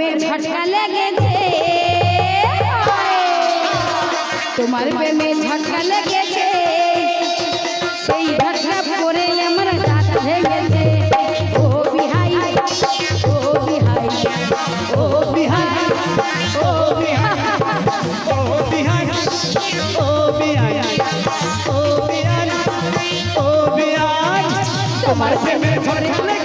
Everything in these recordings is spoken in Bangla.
প্রেমে ঝটকা লেগেছে। তোমার প্রেমে ঝটকা লেগেছে। সেই ঝটকা পরে আমার দাঁত ভেঙেছে। ও বিহাই ও বিহাই ও বিহাই ও বিহাই ও বিহাই ও বিহাই ও বিহাই। ও বিহাই তোমার প্রেমে ঝড়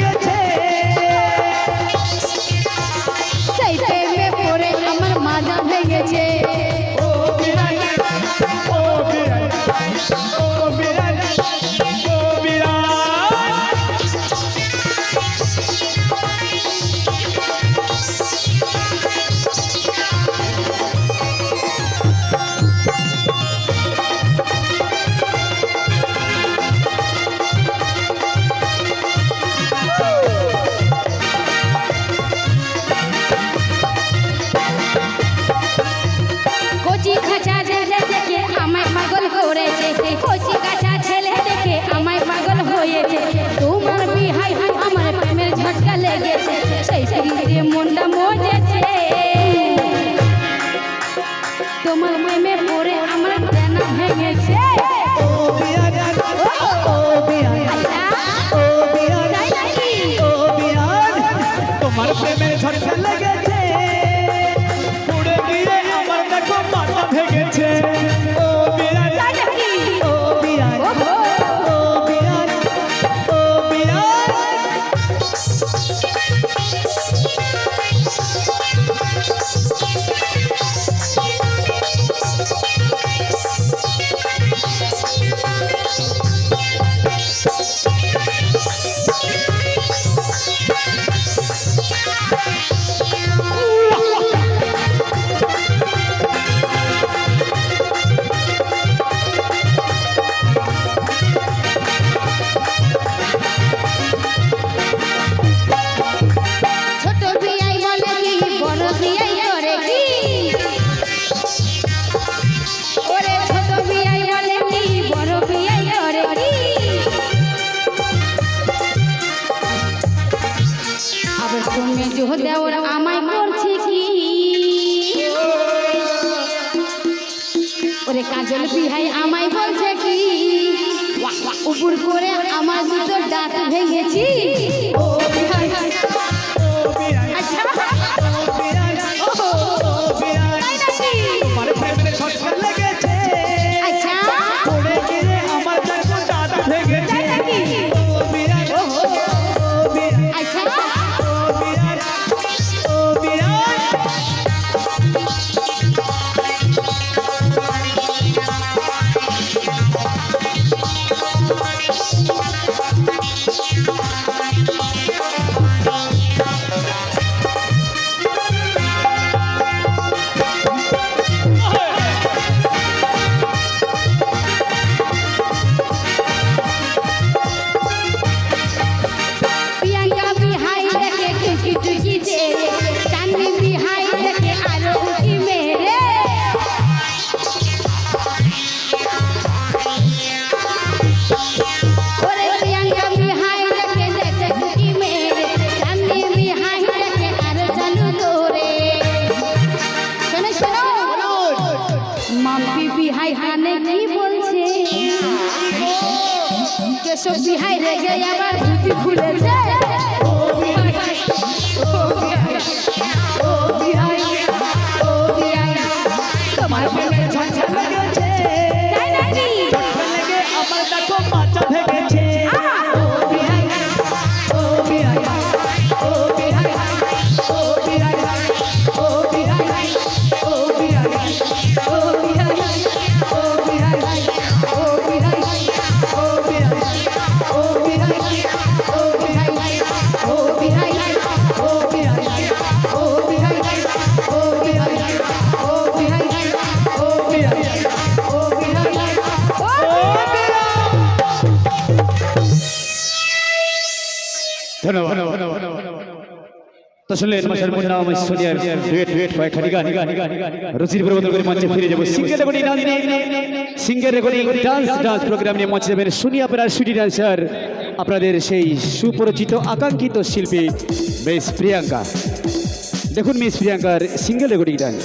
তোমার মেমে পড়ে আমার প্রেরণা ভেঙেছে। ও বিয়া আচ্ছা। ও বিয়া ও বিয়া তোমার প্রেমের ঝড় জো দেওর আমায় করছে কি? ওরে কাজল বিহাই আমায় বলছে কি? উপর করে আমার দুটো দাঁত ভেঙেছি। সত্যি হাই রেগে আমার ধুতি খুলে যায়। ধন্যবাদ। তো শুনলেন মাসের মুন্না আমার সোনিয়ার ডুয়েট ডুয়েট কয়েকখানি গান। রুচির প্রবর্তন করে মঞ্চে ফিরে যাব। Singer recording singer recording dance dance programme নিয়ে মঞ্চে যাবেন সুটি ডান্সার আপনাদের সেই সুপরিচিত আকাঙ্ক্ষিত শিল্পী বেশ প্রিয়াঙ্কা। দেখুন মিস প্রিয়াঙ্কার সিঙ্গেল রেকর্ডিং ডান্স।